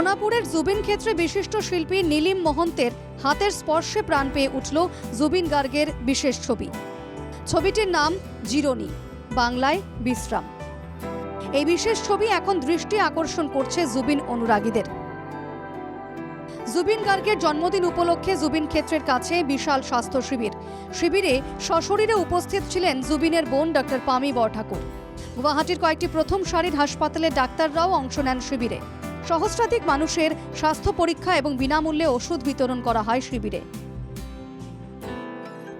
সোনাপুরের জুবিন ক্ষেত্রে বিশিষ্ট শিল্পী নীলিম মহন্তের হাতের স্পর্শে প্রাণ পেয়ে উঠল জুবিন গার্গের বিশেষ ছবি। ছবিটির নাম জিরোনি বাংলায় বিশ্রাম। এই বিশেষ ছবি এখন দৃষ্টি আকর্ষণ করছে জুবিন অনুরাগীদের। জুবিন গার্গের জন্মদিন উপলক্ষে জুবিন ক্ষেত্রের কাছে বিশাল স্বাস্থ্য শিবির। শিবিরে সশরীরে উপস্থিত ছিলেন জুবিনের বোন ডক্টর পামি বরঠাকুর। গুয়াহাটির কয়েকটি প্রথম সারির হাসপাতালের ডাক্তাররাও অংশ নেন শিবিরে। সহস্রাধিক মানুষের স্বাস্থ্য পরীক্ষা এবং বিনামূল্যে ওষুধ বিতরণ করা হয় শিবিরে।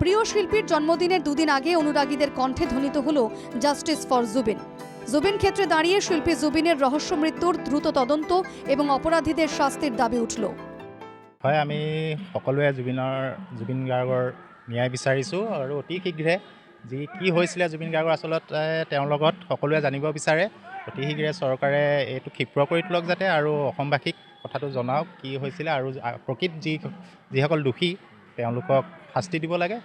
প্রিয় শিল্পীর জন্মদিনের দুদিন আগে অনুরাগীদের কণ্ঠে ধ্বনিত হল জাস্টিস ফর জুবিন জুবিন ক্ষেত্রে দাঁড়িয়ে শিল্পী জুবিনের ৰহস্য মৃত্যুৰ দ্ৰুত তদন্ত এবং অপরাধীদের শাস্তির দাবি উঠল। হয়, আমি সকলোৱে জুবিনৰ, জুবিন গাৰ্গৰ ন্যায় বিচাৰিছোঁ আৰু অতি শীঘ্ৰে যি কি হৈছিলে জুবিন গাৰ্গৰ আচলতে তেওঁৰ লগত সকলোৱে জানিব বিচাৰে। অতি শীঘ্ৰে চৰকাৰে এইটো ক্ষীপ্ৰ কৰি তোলক যাতে আৰু অসমবাসীক কথাটো জনাওক কি হৈছিলে আৰু প্ৰকৃত যি, যিসকল দোষী, তেওঁলোকক শাস্তি দিব লাগে।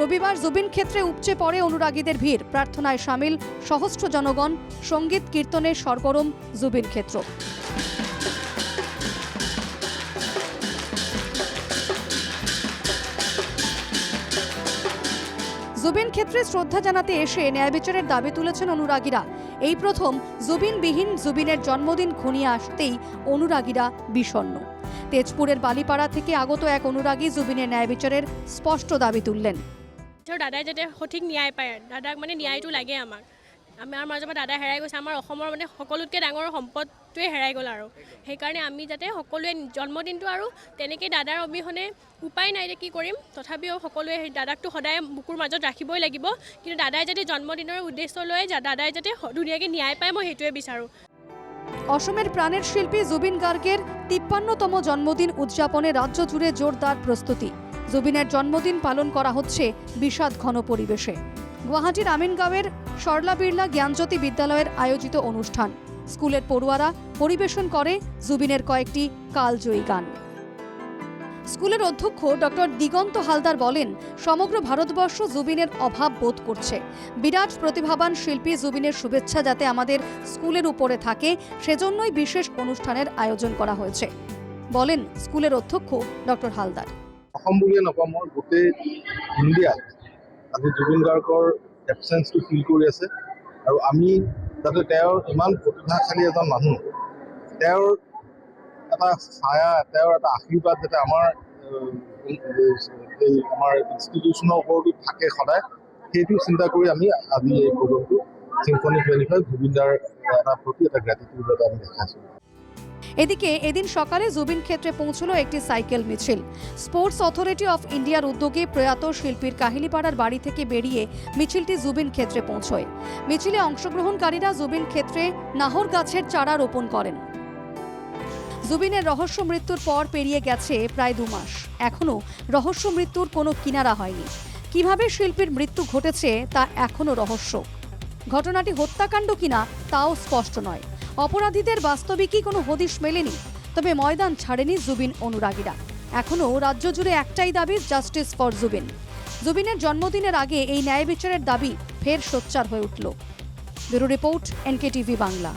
রবিবার জুবিন ক্ষেত্রে উপচে পড়ে অনুরাগীদের ভিড় প্রার্থনায় সামিল সহস্র জনগণ সংগীত কীর্তনে সরগরম জুবিন ক্ষেত্র। জুবিন ক্ষেত্রে শ্রদ্ধা জানাতে এসে ন্যায় বিচারের দাবি তুলেছেন অনুরাগীরা। এই প্রথম জুবিনবিহীন জুবিনের জন্মদিন ঘনিয়ে আসতেই অনুরাগীরা বিষণ্ণ। তেজপুরের বালিপাড়া থেকে আগত এক অনুরাগী জুবিনের ন্যায় বিচারের স্পষ্ট দাবি তুললেন। দাদাই যাতে সঠিক ন্যায় পায়, দাদাক মানে ন্যায়টো লাগে আমাক। আমাৰ মাজৰ পৰা দাদা হেৰাই গৈছে। আমাৰ অসমৰ মানে সকলোতকৈ ডাঙৰ সম্পদটোৱে হেৰাই গ'ল আৰু। সেইকাৰণে আমি যাতে সকলোৱে জন্মদিনটো আৰু তেনেকৈ দাদাৰ অবিহনে উপায় নাই যে কি কৰিম। তথাপিও সকলোৱে দাদাকটো সদায় বুকুৰ মাজত ৰাখিবই লাগিব। কিন্তু দাদাই যাতে জন্মদিনৰ উদ্দেশ্য লৈ দাদাই যাতে ধুনীয়াকৈ ন্যায় পায়, মই সেইটোৱে বিচাৰোঁ। অসমের প্রাণের শিল্পী জুবিন গার্গের তিপ্পান্নতম জন্মদিন উদযাপনে রাজ্য জুড়ে জোরদার প্রস্তুতি। জুবিনের জন্মদিন পালন করা হচ্ছে বিষাদ ঘন পরিবেশে। গুয়াহাটির আমিনগাঁওয়ের সরলা বিড়লা জ্ঞানজ্যোতি বিদ্যালয়ের আয়োজিত অনুষ্ঠান। স্কুলের পড়ুয়ারা পরিবেশন করে জুবিনের কয়েকটি কালজয়ী গান। স্কুলের অধ্যক্ষ ডক্টর দিগন্ত হালদার বলেন, সমগ্র ভারতবর্ষ জুবিনের অভাব বোধ করছে। বিরাট প্রতিভাবান শিল্পী জুবিনের শুভেচ্ছা যাতে আমাদের স্কুলের উপরে থাকে, সেজন্যই বিশেষ অনুষ্ঠানের আয়োজন করা হয়েছে। বলেন, স্কুলের অধ্যক্ষ ডক্টর হালদার। অসম বুলিয়ে নকওঁ মই গোটেই আজি জুবিন গাৰ্গৰ এবচেঞ্চটো ফিল কৰি আছে। আৰু আমি যাতে তেওঁৰ ইমান প্ৰতিভাশালী এজন মানুহ তেওঁৰ এটা ছায়া তেওঁৰ এটা আশীৰ্বাদ যাতে আমাৰ এই আমাৰ ইনষ্টিটিউশ্যনৰ ওপৰতো থাকে সদায় সেইটো চিন্তা কৰি আমি আজি এই প্ৰগ্ৰেমটো চিম্ফনি টুৱেণ্টি ফাইভ জুবিনদাৰ এটা প্ৰতি এটা গ্ৰেটিটিউড এটা আমি দেখাইছোঁ। এদিকে এদিন সকালে জুবিন ক্ষেত্রে পৌঁছল একটি সাইকেল মিছিল। স্পোর্টস অথরিটি অফ ইন্ডিয়ার উদ্যোগে প্রয়াত শিল্পীর কাহিলিপাড়ার বাড়ি থেকে বেরিয়ে মিছিলটি জুবিন ক্ষেত্রে পৌঁছয়। মিছিলে অংশগ্রহণকারীরা জুবিন ক্ষেত্রে নাহর গাছের চারা রোপণ করেন। জুবিনের রহস্য মৃত্যুর পর পেরিয়ে গেছে প্রায় দু মাস। এখনও রহস্য মৃত্যুর কোনো কিনারা হয়নি। কীভাবে শিল্পীর মৃত্যু ঘটেছে তা এখনও রহস্য। ঘটনাটি হত্যাকাণ্ড কিনা তাও স্পষ্ট নয়। অপরাধীদের বাস্তবিকই কোনো হদিশ মেলেনি, তবে ময়দান ছাড়েনি জুবিন অনুরাগীরা। এখনও রাজ্য জুড়ে একটাই দাবি জাস্টিস ফর জুবিন। জুবিনের জন্মদিনের আগে এই ন্যায় বিচারের দাবি ফের সোচ্চার হয়ে উঠল। Bureau report, NKTV Bangla.